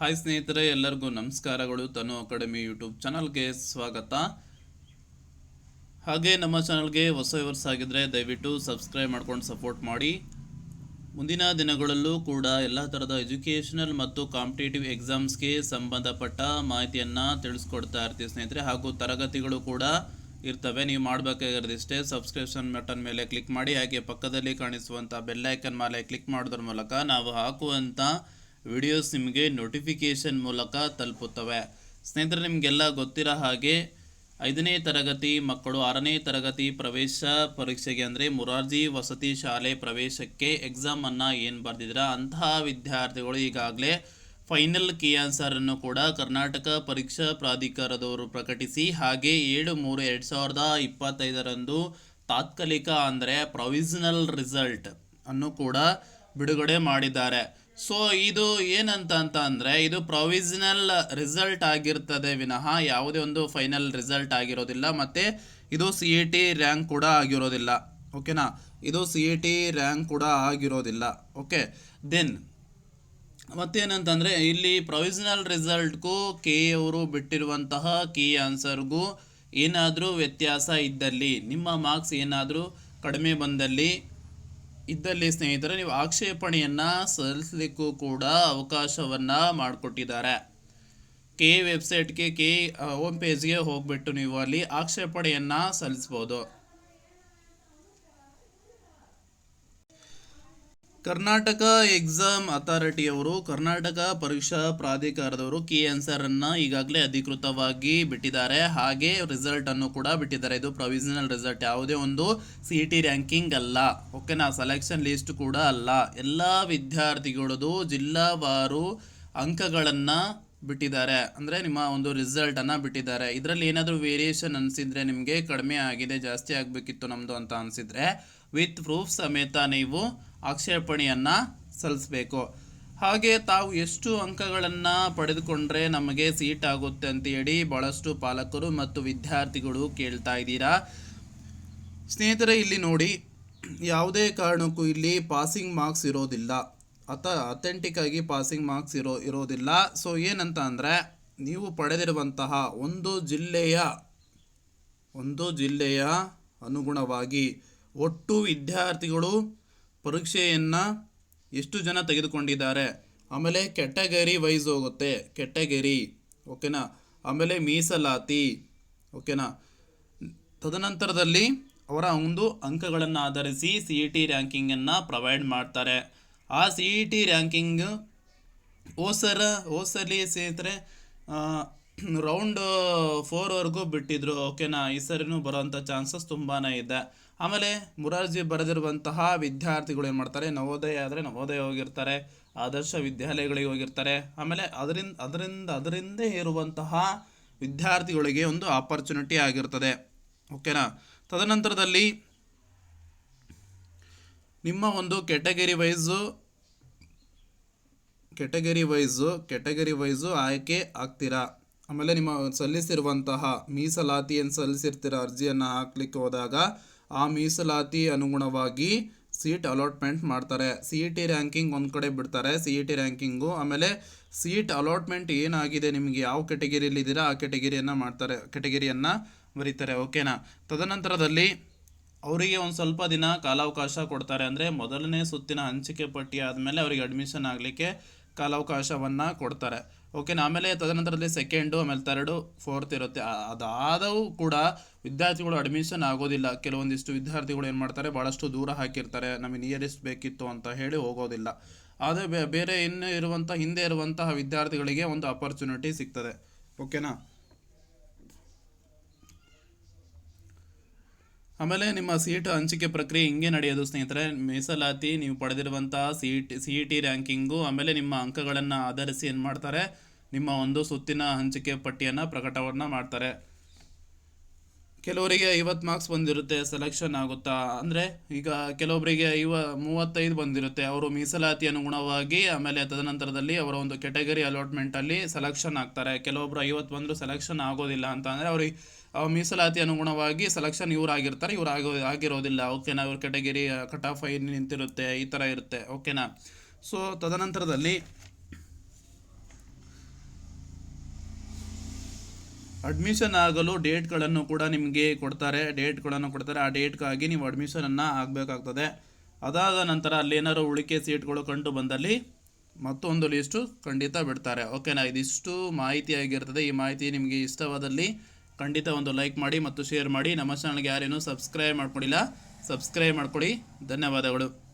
Hi ಸ್ನೇಹಿತರೆ, ಎಲ್ಲರಿಗೂ ನಮಸ್ಕಾರಗಳು. ತನು ಅಕಾಡೆಮಿ ಯೂಟ್ಯೂಬ್ ಚಾನಲ್ಗೆ ಸ್ವಾಗತ. ಹಾಗೆ ನಮ್ಮ ಚಾನಲ್ಗೆ ಹೊಸ ವ್ಯೂವರ್ಸ್ ಆಗಿದ್ದರೆ ದಯವಿಟ್ಟು ಸಬ್ಸ್ಕ್ರೈಬ್ ಮಾಡ್ಕೊಂಡು ಸಪೋರ್ಟ್ ಮಾಡಿ. ಮುಂದಿನ ದಿನಗಳಲ್ಲೂ ಕೂಡ ಎಲ್ಲ ಥರದ ಎಜುಕೇಷನಲ್ ಮತ್ತು ಕಾಂಪಿಟೇಟಿವ್ ಎಕ್ಸಾಮ್ಸ್ಗೆ ಸಂಬಂಧಪಟ್ಟ ಮಾಹಿತಿಯನ್ನು ತಿಳಿಸ್ಕೊಡ್ತಾ ಇರ್ತೀವಿ ಸ್ನೇಹಿತರೆ. ಹಾಗೂ ತರಗತಿಗಳು ಕೂಡ ಇರ್ತವೆ. ನೀವು ಮಾಡಬೇಕಾಗಿರೋದಿಷ್ಟೇ ಸಬ್ಸ್ಕ್ರಿಪ್ಷನ್ ಬಟನ್ ಮೇಲೆ ಕ್ಲಿಕ್ ಮಾಡಿ, ಹಾಗೆ ಪಕ್ಕದಲ್ಲಿ ಕಾಣಿಸುವಂಥ ಬೆಲ್ಲೈಕನ್ ಮೇಲೆ ಕ್ಲಿಕ್ ಮಾಡೋದ್ರ ಮೂಲಕ ನಾವು ಹಾಕುವಂಥ ವಿಡಿಯೋಸ್ ನಿಮಗೆ ನೋಟಿಫಿಕೇಷನ್ ಮೂಲಕ ತಲುಪುತ್ತವೆ. ಸ್ನೇಹಿತರೆ, ನಿಮಗೆಲ್ಲ ಗೊತ್ತಿರೋ ಹಾಗೆ ಐದನೇ ತರಗತಿ ಮಕ್ಕಳು ಆರನೇ ತರಗತಿ ಪ್ರವೇಶ ಪರೀಕ್ಷೆಗೆ ಅಂದರೆ ಮುರಾರ್ಜಿ ವಸತಿ ಶಾಲೆ ಪ್ರವೇಶಕ್ಕೆ ಎಕ್ಸಾಮನ್ನು ಏನು ಬರೆದಿದ್ರ ಅಂತಹ ವಿದ್ಯಾರ್ಥಿಗಳು ಈಗಾಗಲೇ ಫೈನಲ್ ಕೀ ಆನ್ಸರನ್ನು ಕೂಡ ಕರ್ನಾಟಕ ಪರೀಕ್ಷಾ ಪ್ರಾಧಿಕಾರದವರು ಪ್ರಕಟಿಸಿ, ಹಾಗೆ ಏಳು ಮೂರು ಎರಡು ಸಾವಿರದ ಇಪ್ಪತ್ತೈದರಂದು ತಾತ್ಕಾಲಿಕ ಅಂದರೆ ಪ್ರೊವಿಷನಲ್ ರಿಸಲ್ಟ್ ಅನ್ನು ಕೂಡ ಬಿಡುಗಡೆ ಮಾಡಿದ್ದಾರೆ. ಸೊ ಇದು ಏನಂತ ಅಂತ ಅಂದರೆ, ಇದು ಪ್ರೊವಿಷನಲ್ ರಿಸಲ್ಟ್ ಆಗಿರ್ತದೆ ವಿನಃ ಯಾವುದೇ ಒಂದು ಫೈನಲ್ ರಿಸಲ್ಟ್ ಆಗಿರೋದಿಲ್ಲ, ಮತ್ತು ಇದು ಸಿ ಇ ಟಿ ರ್ಯಾಂಕ್ ಕೂಡ ಆಗಿರೋದಿಲ್ಲ ಓಕೆನಾ ಇದು ಸಿ ಇ ಟಿ ರ್ಯಾಂಕ್ ಕೂಡ ಆಗಿರೋದಿಲ್ಲ ಓಕೆ ದೆನ್ ಮತ್ತೇನಂತಂದರೆ ಇಲ್ಲಿ ಪ್ರೊವಿಷನಲ್ ರಿಸಲ್ಟ್ಗೂ ಕೆ ಅವರು ಬಿಟ್ಟಿರುವಂತಹ ಕೀ ಆನ್ಸರ್ಗೂ ಏನಾದರೂ ವ್ಯತ್ಯಾಸ ಇದ್ದಲ್ಲಿ, ನಿಮ್ಮ ಮಾರ್ಕ್ಸ್ ಏನಾದರೂ ಕಡಿಮೆ ಬಂದಲ್ಲಿ ಇದ್ದಲ್ಲಿ ಸ್ನೇಹಿತರೆ, ನೀವು ಆಕ್ಷೇಪಣೆಯನ್ನು ಸಲ್ಲಿಸಲಿಕ್ಕೂ ಕೂಡ ಅವಕಾಶವನ್ನು ಮಾಡಿಕೊಟ್ಟಿದ್ದಾರೆ. ಕೆ ವೆಬ್ಸೈಟ್ಗೆ, ಕೆ ಹೋಮ್ ಪೇಜ್ಗೆ ಹೋಗ್ಬಿಟ್ಟು ನೀವು ಅಲ್ಲಿ ಆಕ್ಷೇಪಣೆಯನ್ನು ಸಲ್ಲಿಸ್ಬೋದು. ಕರ್ನಾಟಕ ಎಕ್ಸಾಮ್ ಅಥಾರಿಟಿಯವರು, ಕರ್ನಾಟಕ ಪರೀಕ್ಷಾ ಪ್ರಾಧಿಕಾರದವರು ಕೀ ಆನ್ಸರನ್ನು ಈಗಾಗಲೇ ಅಧಿಕೃತವಾಗಿ ಬಿಟ್ಟಿದ್ದಾರೆ. ಹಾಗೆ ರಿಸಲ್ಟ್ ಅನ್ನು ಕೂಡ ಬಿಟ್ಟಿದ್ದಾರೆ. ಇದು ಪ್ರೊವಿಷನಲ್ ರಿಸಲ್ಟ್ ಯಾವುದೇ ಒಂದು ಸಿ ಟಿ ರ್ಯಾಂಕಿಂಗ್ ಅಲ್ಲ. ಓಕೆನಾ ಸೆಲೆಕ್ಷನ್ ಲಿಸ್ಟ್ ಕೂಡ ಅಲ್ಲ. ಎಲ್ಲ ವಿದ್ಯಾರ್ಥಿಗಳದು ಜಿಲ್ಲಾವಾರು ಅಂಕಗಳನ್ನು ಬಿಟ್ಟಿದ್ದಾರೆ. ಅಂದರೆ ನಿಮ್ಮ ಒಂದು ರಿಸಲ್ಟನ್ನು ಬಿಟ್ಟಿದ್ದಾರೆ. ಇದರಲ್ಲಿ ಏನಾದರೂ ವೇರಿಯೇಷನ್ ಅನಿಸಿದರೆ ನಿಮಗೆ ಕಡಿಮೆ ಆಗಿದೆ, ಜಾಸ್ತಿ ಆಗಬೇಕಿತ್ತು ನಮ್ಮದು ಅಂತ ಅನಿಸಿದರೆ ವಿತ್ ಪ್ರೂಫ್ ಸಮೇತ ನೀವು ಆಕ್ಷೇಪಣೆಯನ್ನು ಸಲ್ಲಿಸಬೇಕು. ಹಾಗೆ ತಾವು ಎಷ್ಟು ಅಂಕಗಳನ್ನು ಪಡೆದುಕೊಂಡ್ರೆ ನಮಗೆ ಸೀಟ್ ಆಗುತ್ತೆ ಅಂತೇಳಿ ಭಾಳಷ್ಟು ಪಾಲಕರು ಮತ್ತು ವಿದ್ಯಾರ್ಥಿಗಳು ಕೇಳ್ತಾ ಇದ್ದೀರಾ. ಸ್ನೇಹಿತರೆ, ಇಲ್ಲಿ ನೋಡಿ, ಯಾವುದೇ ಕಾರಣಕ್ಕೂ ಇಲ್ಲಿ ಪಾಸಿಂಗ್ ಮಾರ್ಕ್ಸ್ ಇರೋದಿಲ್ಲ. ಅಥ ಅಥೆಂಟಿಕ್ ಆಗಿ ಪಾಸಿಂಗ್ ಮಾರ್ಕ್ಸ್ ಇರೋ, ಇರೋದಿಲ್ಲ. ಸೊ, ಏನಂತ ಅಂದರೆ, ನೀವು ಪಡೆದಿರುವಂತಹ ಒಂದು ಜಿಲ್ಲೆಯ ಒಂದು ಜಿಲ್ಲೆಯ ಅನುಗುಣವಾಗಿ ಒಟ್ಟು ವಿದ್ಯಾರ್ಥಿಗಳು ಪರೀಕ್ಷೆಯನ್ನು ಎಷ್ಟು ಜನ ತೆಗೆದುಕೊಂಡಿದ್ದಾರೆ? ಆಮೇಲೆ ಕೆಟಗರಿ ವೈಸ್ ಹೋಗುತ್ತೆ. ಕೆಟಗರಿ, ಓಕೆನಾ? ಆಮೇಲೆ ಮೀಸಲಾತಿ, ಓಕೆನಾ? ತದನಂತರದಲ್ಲಿ ಅವರ ಒಂದು ಅಂಕಗಳನ್ನು ಆಧರಿಸಿ ಸಿ ಇ ಟಿ ರ್ಯಾಂಕಿಂಗನ್ನು ಪ್ರೊವೈಡ್ ಮಾಡ್ತಾರೆ. ಆ ಸಿ ಇ ಟಿ ರ್ಯಾಂಕಿಂಗ್ ಓಸರ, ಓಸಲಿ ಸ್ನೇಹಿತರೆ ರೌಂಡ್ ಫೋರ್ವರೆಗೂ ಬಿಟ್ಟಿದ್ರು. ಓಕೆನಾ ಈ ಸರಿನೂ ಬರೋವಂಥ ಚಾನ್ಸಸ್ ತುಂಬಾ ಇದೆ. ಆಮೇಲೆ ಮುರಾರ್ಜಿ ಬರೆದಿರುವಂತಹ ವಿದ್ಯಾರ್ಥಿಗಳು ಏನು ಮಾಡ್ತಾರೆ? ನವೋದಯ ಆದರೆ ನವೋದಯ ಹೋಗಿರ್ತಾರೆ. ಆದರ್ಶ ವಿದ್ಯಾಲಯಗಳಿಗೆ ಹೋಗಿರ್ತಾರೆ. ಆಮೇಲೆ ಅದರಿಂದ ಅದರಿಂದ ಅದರಿಂದ ಇರುವಂತಹ ವಿದ್ಯಾರ್ಥಿಗಳಿಗೆ ಒಂದು ಆಪರ್ಚುನಿಟಿ ಆಗಿರ್ತದೆ. ಓಕೆನಾ ತದನಂತರದಲ್ಲಿ ನಿಮ್ಮ ಒಂದು category wise category wise category wise ಆಯ್ಕೆ ಆಗ್ತೀರಾ? ಆಮೇಲೆ ನಿಮ್ಮ ಸಲ್ಲಿಸಿರುವಂತಹ ಮೀಸಲಾತಿಯನ್ನು ಸಲ್ಲಿಸಿರ್ತೀರ ಅರ್ಜಿಯನ್ನು ಹಾಕ್ಲಿಕ್ಕೆ ಹೋದಾಗ ಆ ಮೀಸಲಾತಿ ಅನುಗುಣವಾಗಿ ಸೀಟ್ ಅಲಾಟ್ಮೆಂಟ್ ಮಾಡ್ತಾರೆ. ಸಿ ಇ ಟಿ ರ್ಯಾಂಕಿಂಗ್ ಒಂದು ಕಡೆ ಬಿಡ್ತಾರೆ ಸಿ ಇ ಟಿ ರ್ಯಾಂಕಿಂಗು ಆಮೇಲೆ ಸೀಟ್ ಅಲಾಟ್ಮೆಂಟ್ ಏನಾಗಿದೆ, ನಿಮಗೆ ಯಾವ ಕೆಟಗರಿಯಲ್ಲಿ ಇದ್ದೀರಾ, ಆ ಕೆಟಗರಿಯನ್ನು ಮಾಡ್ತಾರೆ ಕೆಟಗರಿಯನ್ನು ಬರೀತಾರೆ ಓಕೆನಾ ತದನಂತರದಲ್ಲಿ ಅವರಿಗೆ ಒಂದು ಸ್ವಲ್ಪ ದಿನ ಕಾಲಾವಕಾಶ ಕೊಡ್ತಾರೆ. ಅಂದರೆ ಮೊದಲನೇ ಸುತ್ತಿನ ಹಂಚಿಕೆ ಪಟ್ಟಿ ಆದಮೇಲೆ ಅವರಿಗೆ ಅಡ್ಮಿಷನ್ ಆಗಲಿಕ್ಕೆ ಕಾಲಾವಕಾಶವನ್ನು ಕೊಡ್ತಾರೆ. ಓಕೆನಾ ಆಮೇಲೆ ತದನಂತರದಲ್ಲಿ ಸೆಕೆಂಡು ಆಮೇಲೆ ತರ್ಡು ಫೋರ್ತ್ ಇರುತ್ತೆ. ಅದಾದವು ಕೂಡ ವಿದ್ಯಾರ್ಥಿಗಳು ಅಡ್ಮಿಷನ್ ಆಗೋದಿಲ್ಲ. ಕೆಲವೊಂದಿಷ್ಟು ವಿದ್ಯಾರ್ಥಿಗಳು ಏನು ಮಾಡ್ತಾರೆ ಭಾಳಷ್ಟು ದೂರ ಹಾಕಿರ್ತಾರೆ. ನಮಗೆ ನಿಯರೆಸ್ಟ್ ಬೇಕಿತ್ತು ಅಂತ ಹೇಳಿ ಹೋಗೋದಿಲ್ಲ. ಆದರೆ ಬೇರೆ ಇನ್ನೂ ಇರುವಂಥ ಹಿಂದೆ ಇರುವಂತಹ ವಿದ್ಯಾರ್ಥಿಗಳಿಗೆ ಒಂದು ಅಪರ್ಚುನಿಟಿ ಸಿಗ್ತದೆ. ಓಕೆನಾ ಆಮೇಲೆ ನಿಮ್ಮ ಸೀಟ್ ಹಂಚಿಕೆ ಪ್ರಕ್ರಿಯೆ ಹಿಂಗೆ ನಡೆಯೋದು, ಸ್ನೇಹಿತರೆ. ಮೀಸಲಾತಿ, ನೀವು ಪಡೆದಿರುವಂತಹ C T C E T ranking, ಆಮೇಲೆ ನಿಮ್ಮ ಅಂಕಗಳನ್ನು ಆಧರಿಸಿ ಏನು ಮಾಡ್ತಾರೆ ನಿಮ್ಮ ಒಂದು ಸುತ್ತಿನ ಹಂಚಿಕೆ ಪಟ್ಟಿಯನ್ನು ಪ್ರಕಟವನ್ನು ಮಾಡ್ತಾರೆ. ಕೆಲವರಿಗೆ ಐವತ್ತು ಮಾರ್ಕ್ಸ್ ಬಂದಿರುತ್ತೆ ಸೆಲೆಕ್ಷನ್ ಆಗುತ್ತಾ? ಅಂದರೆ ಈಗ ಕೆಲವೊಬ್ಬರಿಗೆ ಐವ, ಮೂವತ್ತೈದು ಬಂದಿರುತ್ತೆ. ಅವರು ಮೀಸಲಾತಿ ಅನುಗುಣವಾಗಿ ಆಮೇಲೆ ತದನಂತರದಲ್ಲಿ ಅವರ ಒಂದು ಕೆಟಗರಿ ಅಲಾಟ್ಮೆಂಟಲ್ಲಿ ಸೆಲೆಕ್ಷನ್ ಆಗ್ತಾರೆ. ಕೆಲವೊಬ್ರು ಐವತ್ತು ಬಂದರೂ ಸೆಲೆಕ್ಷನ್ ಆಗೋದಿಲ್ಲ ಅಂತ ಅಂದರೆ ಅವ್ರಿಗೆ ಮೀಸಲಾತಿ ಅನುಗುಣವಾಗಿ ಸೆಲೆಕ್ಷನ್ ಇವ್ರು ಆಗಿರ್ತಾರೆ, ಇವ್ರು ಆಗೋ, ಆಗಿರೋದಿಲ್ಲ. ಓಕೆನಾ ಇವ್ರ ಕೆಟಗರಿ ಕಟ್ ಆಫ್ ಐ ನಿಂತಿರುತ್ತೆ, ಈ ಥರ ಇರುತ್ತೆ. ಓಕೆನಾ ಸೊ ತದನಂತರದಲ್ಲಿ ಅಡ್ಮಿಷನ್ ಆಗಲು ಡೇಟ್ಗಳನ್ನು ಕೂಡ ನಿಮಗೆ ಕೊಡ್ತಾರೆ. ಡೇಟ್ಗಳನ್ನು ಕೊಡ್ತಾರೆ. ಆ ಡೇಟ್ಗಾಗಿ ನೀವು ಅಡ್ಮಿಷನನ್ನು ಆಗಬೇಕಾಗ್ತದೆ. ಅದಾದ ನಂತರ ಅಲ್ಲೇನಾದ್ರು ಉಳಿಕೆ ಸೀಟ್ಗಳು ಕಂಡು ಬಂದಲ್ಲಿ ಮತ್ತೊಂದು ಲಿಸ್ಟು ಖಂಡಿತ ಬಿಡ್ತಾರೆ. ಓಕೆನಾ ಇದಿಷ್ಟು ಮಾಹಿತಿ ಆಗಿರ್ತದೆ. ಈ ಮಾಹಿತಿ ನಿಮಗೆ ಇಷ್ಟವಾದಲ್ಲಿ ಖಂಡಿತ ಒಂದು ಲೈಕ್ ಮಾಡಿ ಮತ್ತು ಶೇರ್ ಮಾಡಿ. ನಮ್ಮ ಚಾನಲ್ಗೆ ಯಾರೇನು ಸಬ್ಸ್ಕ್ರೈಬ್ ಮಾಡ್ಕೊಂಡಿಲ್ಲ ಸಬ್ಸ್ಕ್ರೈಬ್ ಮಾಡ್ಕೊಳ್ಳಿ ಧನ್ಯವಾದಗಳು.